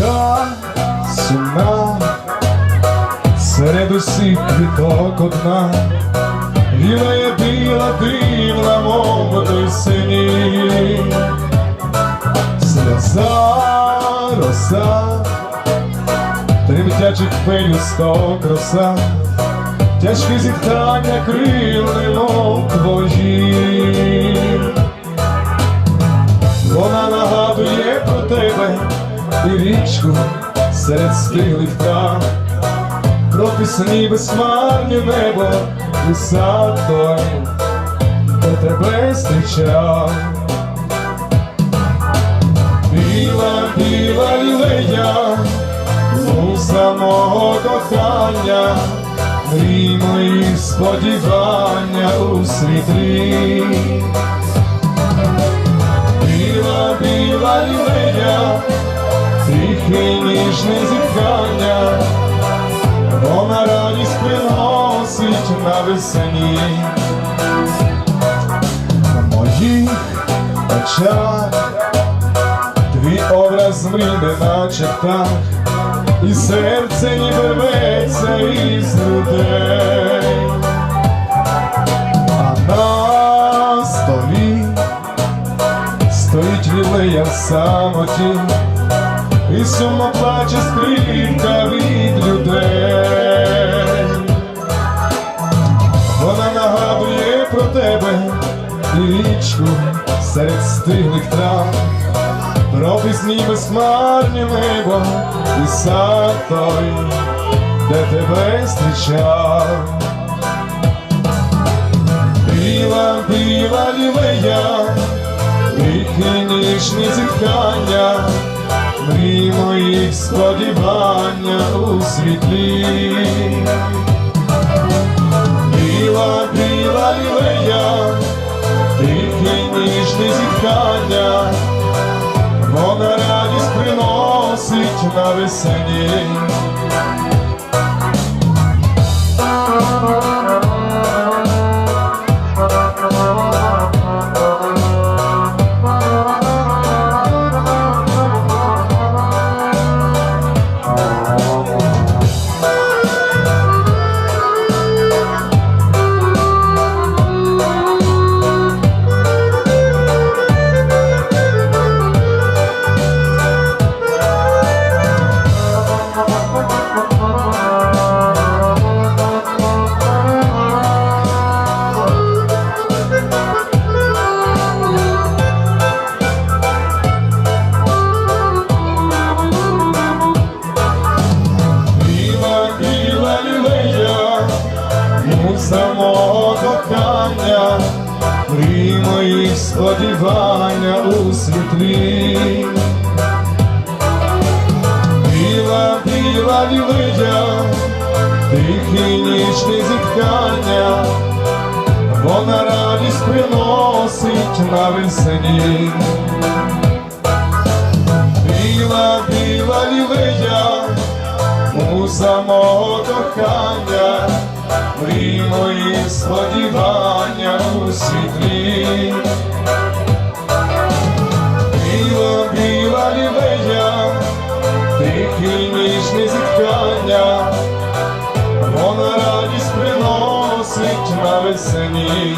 така сумна, серед усіх квіток одна, вілає біла дивна, мов той синій, сльоза роса, тремтячих пелюсток роса, тяжкі зітхання крил, і річку серед стиглих трав, про пісні безмарні небо і сад той, де тебе зустрічав. Біла, біла лілея, муза мого кохання, мрій мої сподівання у світлі. Вона радість приносить на весені. На моїх очах твій образ мрійне наче птах, і серце ніби рветься із грудей. А на столі Стоїть лілея в самоті, і сумно плаче скрипка від нагадує тебе річку серед стиглих трав, про пісні безмарні небо і сад той, де тебе зустрічав. Біла, біла лілея, Тихі ніжні зітхання, мрій моїх сподівання у світлі. Біла, біла лілея, ніжні зіткання, вона радість приносить на весені. Мрій моїх сподівання у світлі. Біла, біла лілея, тихі ніжні зітхання, вона радість приносить на весені. Біла, біла лілея, муза мого кохання, ти мої сподівання у світлі. Біла, біла лівея, тихі ніжні зіткання, вона радість приносить на весені.